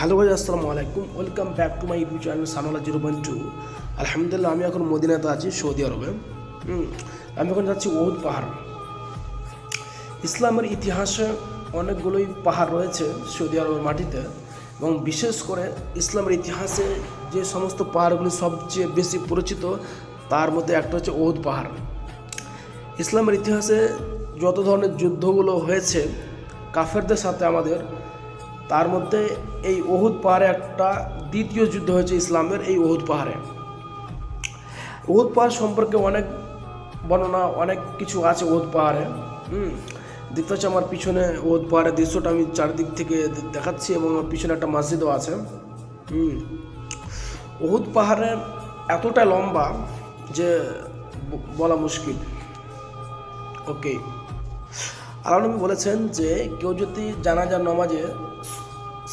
Hello ভাই আসসালামু আলাইকুম welcome back to my YouTube channel সানোলা zero point two আলহামদুলিল্লাহ আমি এখন মদিনাতে আছি সৌদি আরবে আমি এখন যাচ্ছি ওহুদ পাহাড়। ইসলামের ইতিহাসে অনেকগুলোই পাহাড় রয়েছে সৌদি আরবের মাটিতে এবং বিশেষ করে ইসলামের ইতিহাসে যে সমস্ত পাহাড়গুলি সবচেয়ে বেশি পরিচিত, তার মধ্যে একটা হচ্ছে ওহুদ পাহাড়। ইসলামের ইতিহাসে যত ধরনের যুদ্ধগুলো হয়েছে, কাফেরদের সাথে আমাদের তার মধ্যে এই ওহুদ পাহাড়ে একটা দ্বিতীয় যুদ্ধ হয়েছে ইসলামের, এই ওহুদ পাহাড়ে। ওহুদ পাহাড় সম্পর্কে অনেক বর্ণনা, অনেক কিছু আছে ওহুদ পাহাড়ে। হুম, দেখতে হচ্ছে আমার পিছনে ওহুদ পাহাড়ের দৃশ্যটা আমি চারদিক থেকে দেখাচ্ছি এবং আমার পিছনে একটা মসজিদও আছে। হুম ওহুদ পাহাড়ের এতটা লম্বা যে বলা মুশকিল। ওকে, আল্লাহ নবী বলেছেন যে কেউ যদি জানাজার নমাজে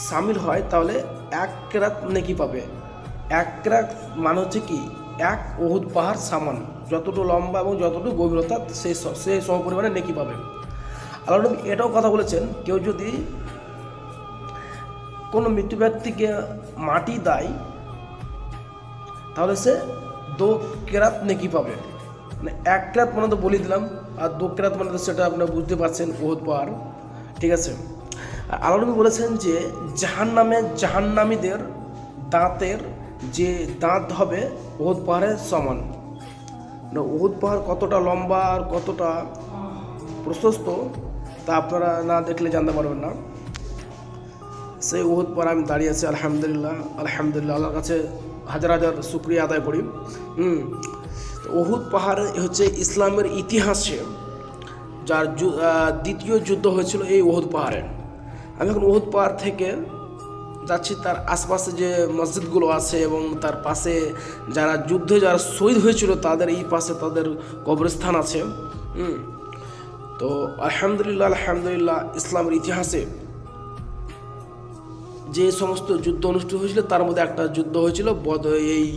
সামিল হয়, তাহলে এক কেরাত নেকি পাবে। এক কেরাত মানে হচ্ছে কি, এক ওহুদ পাহাড় সামান। যতটুকু লম্বা এবং যতটুকু গভীরতা, সেই সেই সম পরিমাণে নেকি পাবে। আল্লাহ নবী এটাও কথা বলেছেন, কেউ যদি কোনো মৃত্যু ব্যক্তিকে মাটি দেয়, তাহলে সে দো কেরাত নেকি পাবে। মানে এক কেরাত মানে তো বলে দিলাম, আর দো কেরাত মানে তো সেটা আপনারা বুঝতে পারছেন, ওহুদ পাহাড়। ঠিক আছে? আর বলেছেন যে জাহান নামে জাহান্নামীদের দাঁতের যে দাঁত হবে, ওহুদ পাহাড়ের সমান। মানে ওহুদ পাহাড় কতটা লম্বা আর কতটা প্রশস্ত, তা আপনারা না দেখলে জানতে পারবেন না। সেই ওহুদ পর আমি দাঁড়িয়ে আছি, আলহামদুলিল্লাহ আলহামদুলিল্লাহ, আল্লাহর কাছে হাজার হাজার শুক্রিয়া আদায় করি। হুম ওহুদ পাহাড় হচ্ছে ইসলামের ইতিহাসে যার দ্বিতীয় যুদ্ধ হয়েছিল এই ওহুদ পাহাড়ে। আমি এখন ওহুদ পাহাড় থেকে যাচ্ছি, তার আশপাশে যে মসজিদগুলো আছে এবং তার পাশে যারা যুদ্ধে যারা শহীদ হয়েছিল, তাদের এই পাশে তাদের কবরস্থান আছে। তো আলহামদুলিল্লাহ আলহামদুলিল্লাহ, ইসলামের ইতিহাসে যে সমস্ত যুদ্ধ অনুষ্ঠিত হয়েছিল, তার মধ্যে একটা যুদ্ধ হয়েছিল, বদ এই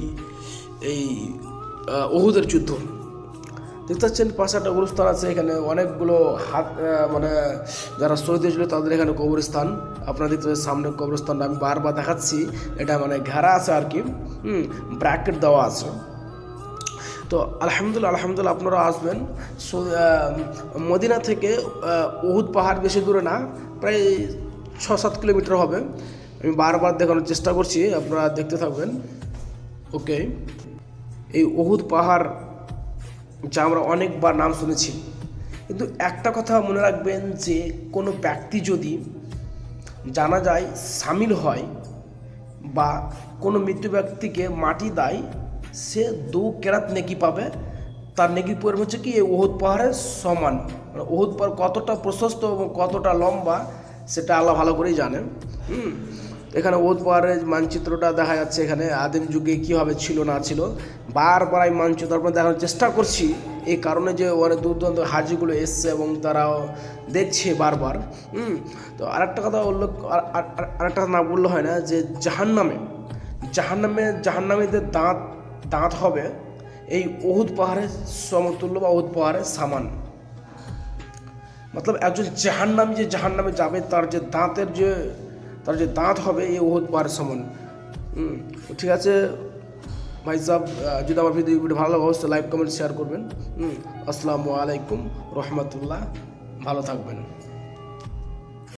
এই ওহুদের যুদ্ধ। দেখতে পাচ্ছেন পাশে একটা গুরুস্থান আছে, এখানে অনেকগুলো হাত মানে যারা শহীদ হয়েছিল তাদের এখানে কবরস্থান। আপনারা দেখতে সামনে কবরস্থানটা, আমি বারবার দেখাচ্ছি, এটা মানে ঘেরা আছে আর কি, হুম ব্র্যাকেট দেওয়া আছে। তো আলহামদুলিল্লাহ আলহামদুলিল্লাহ আপনারা আসবেন। মদিনা থেকে উহুদ পাহাড় বেশি দূরে না, প্রায় ছ সাত কিলোমিটার হবে। আমি বারবার দেখানোর চেষ্টা করছি, আপনারা দেখতে থাকবেন। ওকে, এই উহুদ পাহাড় যা আমরা অনেকবার নাম শুনেছি। কিন্তু একটা কথা মনে রাখবেন যে, কোনো ব্যক্তি যদি জানা যায়, সামিল হয় বা কোনো মৃত্যু ব্যক্তিকে মাটি দেয়, সে দু কেরাত নেকি পাবে। তার নেকি পরিমাণ হচ্ছে কি, এই ওহুদ পাহাড়ের সমান। মানে ওহুদ পাহাড় কতটা প্রশস্ত এবং কতটা লম্বা, সেটা আল্লাহ ভালো করেই জানেন। হুম? এখানে ওহুদ পাহাড়ের মানচিত্রটা দেখা যাচ্ছে এখানে। আদিম যুগে কীভাবে ছিল না ছিল। বারবার আমি মানচিত্র আপনার দেখানোর চেষ্টা করছি। এই কারণে যে অনেক দূর দূরান্ত হাজিগুলো এসছে এবং তারাও দেখছে বারবার। হুম, তো আরেকটা কথা উল্লেখ, আর- আর- আর- আরেকটা কথা না বললে হয় না যে জাহান্নামে জাহান্নামে, জাহান্নামীদের দাঁত দাঁত হবে এই ওহুদ পাহাড়ের সমতুল্য বা ওহুদ পাহাড়ের সামান। মতলব একজন জাহান্নামী যে জাহান্নামে যাবে, তার যে দাঁতের যে তার যে দাঁত হবে এই ওহদ পার সমান। ঠিক আছে? ভাই আহ, যদি আমার ভিডিও ভিডিও ভালো লাগে অবশ্যই লাইক কমেন্ট শেয়ার করবেন। আসসালামু আলাইকুম রহমতুল্লাহ। ভালো থাকবেন।